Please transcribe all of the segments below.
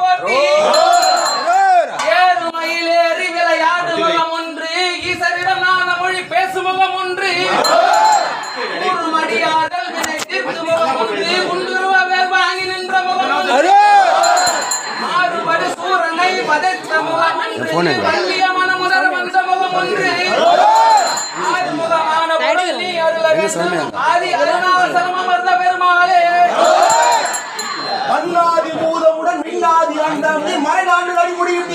போற்றி ஏறு மயிலேறி விளையாடு முகம் ஒன்று ஈசரிடம் நான மொழி பேசும் முகம் ஒன்று. ஊரு மடியார்கள் வினை தீர்த்து முகம் ஒன்று குண்டுருவ வேல் வாங்கி நின்ற முகம் ஒன்று. மாறுபடு சூரனை வதைத்த முகம் ஒன்று. வள்ளிய மனமுதல் வந்த முகம் ஒன்று ஆறுமுகமான பொருள் நீ அருள வேண்டும். ஆதி அருணாசலம் அண்டம் நீ மறைநாடு அடிமுடியும்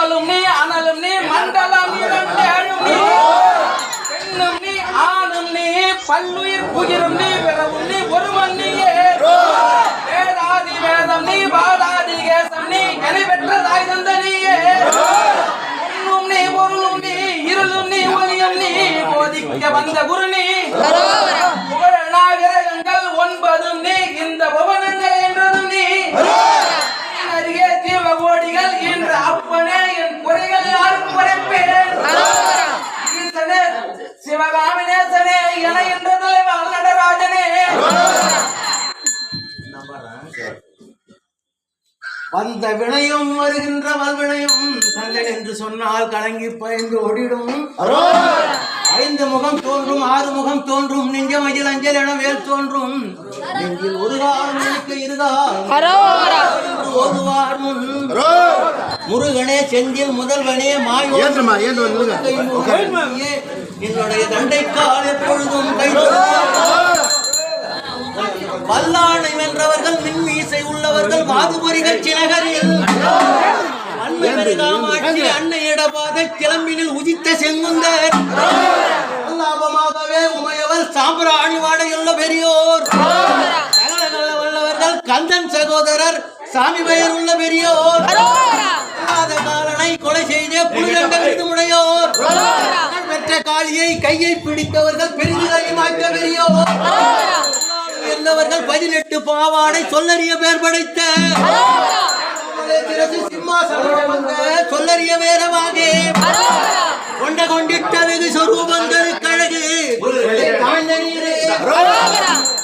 ரவியும் நீ புனலும் நீ அனலும் நீ மண்டலம் இரண்டேழும் நீ. பெண்ணும் நீ ஆணும் நீ பல்லுயிர் புகிரும் நீ பிறவும் நீ ஒருவன் நீயே வேதாதி வேதம் நீ வாதாதி கேசம் நீ கனி பெற்றதாய் தந்த நீயே. பொருளும் நீ இருளும் நீ ஒளியும் நீ போதிக்க வந்த குரு நீ. வந்த வினையும் வருகின்ற வல்வினையும் கந்தன் என்று சொன்னால் கலங்கி பயந்து ஓடிடும். ஐந்து முகம் தோன்றும் ஆறு முகம் தோன்றும் நெஞ்ச மஞ்சள் அஞ்சல் என வேல் தோன்றும். நெஞ்சில் ஒரு காலம் எனக்கு இருகால் ஓதுவார் முன் முருகனே செந்தில் முதல்வனே மாயோ என்னுடைய தண்டைக்கால் எப்பொழுதும் கை வல்லானை வென்றவர்கள் மின்மீசை உள்ளவர்கள் வாதுபொறிகள் சிலகரில் அன்னை மெருகாமாட்சி அன்னை இடபாத கிளம்பினில் உதித்த செங்குந்தர். லாபமாகவே உமையவர் சாம்பிராணி வாடையுள்ள பெரியோர். நல்ல வல்லவர்கள் கந்தன் சகோதரர் சாமி பெயர் உள்ள பெரியோர். காலனை கொலை செய்த புலிகண்ட விருதுமுடையோர் பெற்ற காளியை கையை பிடித்தவர்கள் பெரிதுரை மாற்ற பெரியோர். என்னவர்கள் பதினெட்டு பாவாடை சொல்லறிய பேர் படைத்த. சொல்லறிய வேறவாக கொண்ட கொண்டிட்ட வெகு சொரூபங்களுக்கு அழகு.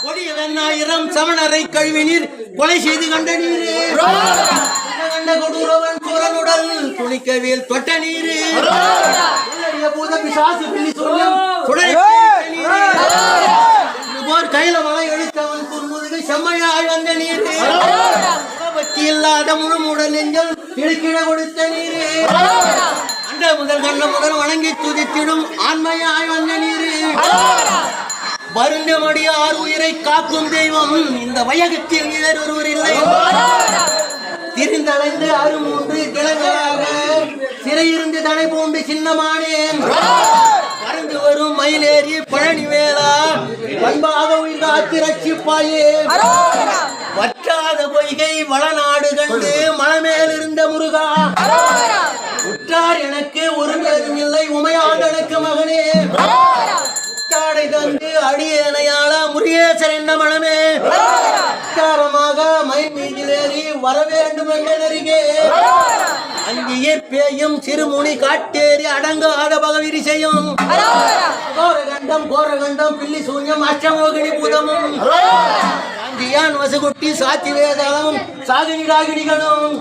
கொடியவெண்ணாயிரம் சமணரை கொடிய நீர் கொலை செய்து கண்ட நீரே. கண்ட கொடூரவன் குரலுடல் துணிக்கவேல் தொட்ட நீரே. சொல்லறிய பூத பிசாசு பில்லி பக்தி முழு முடல் நெஞ்சல் திடுக்கிட கொடுத்த நீரே. அண்ட முதல் கண்ண முதல் வணங்கி துதித்திடும் ஆண்மையாய் வந்த நீரே. வருந்தமடி ஆறு உயிரை காக்கும் தெய்வம். இந்த வயகத்தில் இதர் ஒருவர் இல்லை. திரிந்தடைந்து அருமூன்று கிழங்களாக சிறையிருந்து தடை பூண்டு சின்னமானேன். பறந்து வரும் மயிலேறி பழனி வேளா. பண்பாக உயிர் காத்து ரட்சிப்பாயே வற்றாத பொய்கை வளனா வளநாடு கண்டு மலமேல் இருந்த முருகா உற்றார் எனக்கு ஒரு பேரும் இல்லை. உமையாள் எனக்கு மகனே. உற்றாடை தந்து அடியேனையாள முருகேசன் என்ன மனமே. உற்சாரமாக மயில் மீதிலேறி வர வேண்டும் என்ற அந்தியர் பேயும் சிறுமுனி காட்டேறி அடங்காத பகவிரிசையும் கோரகண்டம் கோரகண்டம் பில்லி சூன்யம் அஷ்டமோகினி பூதமும். காந்தியான் வசகுட்டி சாத்தி வேதாளம் சாகினி ராகினிகளும்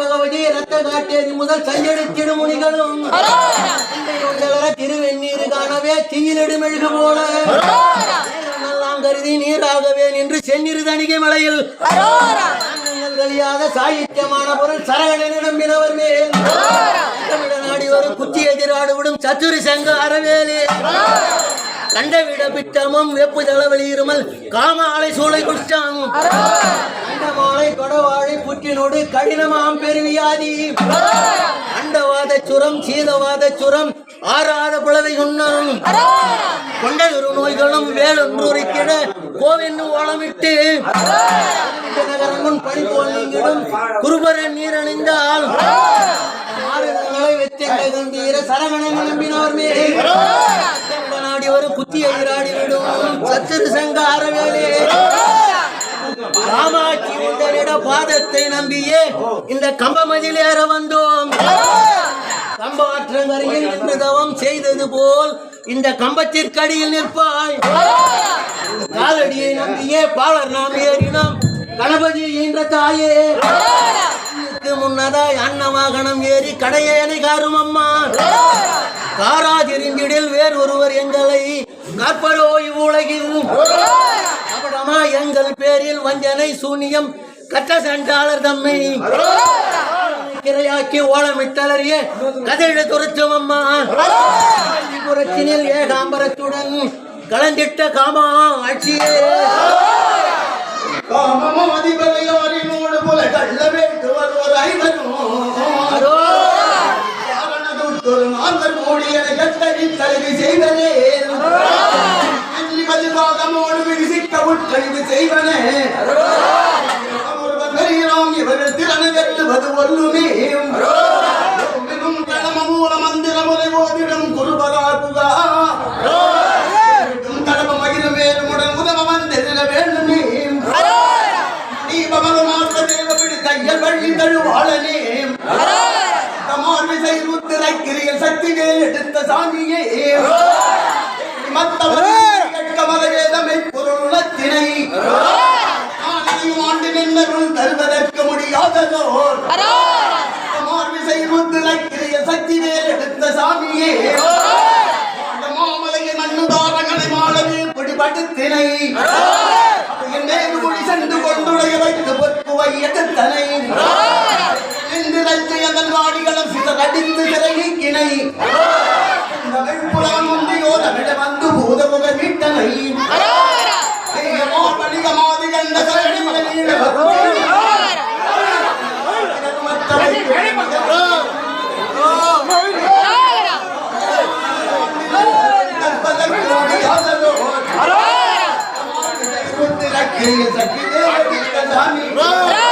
பகவதி ரத்த காட்டேரி முதல் சஞ்சடி திருமுனிகளும் திருவெண்ணீர் காணவே தீயிலெடுமெழுகு போல. கருதி நீராகவே நின்று செந்நிறு தணிகை மலையில். நீங்கள் கழியாத சாகித்யமான பொருள் சரகணனிடம் மீனவர் மேல். தமிழ நாடி ஒரு குச்சி எதிராடுவிடும் சத்துரி சத்துரு சங்க அறவேலே. கண்டவிட பித்தமும் வேப்பு தளவழி இருமல் காம ஆலை சூளை குஷ்டம். கண்டமாலை கொடவாழை புற்றினோடு கடினமாம் பெருவியாதி அண்டவாத சுரம் சீதவாத சுரம் ஆறாத புலவை உண்ணம். கொண்டதொரு நோய்களும் வேலொன்றுரைத்திட கோவென்னு ஓலமிட்டு நகரமுன் பணி போல் நீங்கிடும் குருபரன் நீரணிந்தால் மாறுதங்களை வெச்செங்க கந்தீர சரகணம் நம்பினோர் மேலே. ஒரு குத்தி விடும் சத்துரு சங்க அறவேலே. காமாட்சி உந்தனிட பாதத்தை நம்பியே இந்த கம்பமதில் ஏற வந்தோம். கம்பாற்றங்கரையில் நின்று தவம் செய்தது போல் இந்த கம்பத்திற்கடியில் நிற்பாய். காலடியை நம்பியே பாலர் நாம் ஏறினோம். கணபதி என்ற தாயே. இதுக்கு முன்னதாய் அன்னவாகனம் ஏறி கடையேனை காரும் அம்மா. காராதிருந்திடில் வேறு ஒருவர் எங்களை கற்பரோ இவ்வுலகில். அவடமா எங்கள் பேரில் வஞ்சனை சூனியம் கட்ட சண்டாளர் தம்மை. கிரையாக்கி ஓலமிட்டலறிய கதிழ துரத்தும் அம்மா. புறத்தினில் ஏகாம்பரத்துடன் கலந்திட்ட காமா ஆட்சியே. காமமும் அதிபதியோரினோடு போல கள்ள வேட்டுவர் ஒரு ஐவனும் காரணத்துற்றொரு மாந்தர் மூடியன கட்டடி தழுவி செய்ததே. ருத்திரைக்கிரியல் சக்தி வேல் எடுத்த சாமியே மத்தவர் பொருளத்தினை ஆண்டு நின்றருள் தருவதற்கு முடியாததோ? தமார்விசை ருத்திரைக்கிரியல் சக்தி வேல் எடுத்த சாமியே. மாமலையின் மண்ணுதாரங்களை மாளவே பிடிபடுத்தினை. இந்த வெண்புலம் ஒன்றியோ தமிழ வந்து பூதமுக வீட்டனை வணிகமாதி கண்ட கரடிகளை சக்தி தேவ சாமி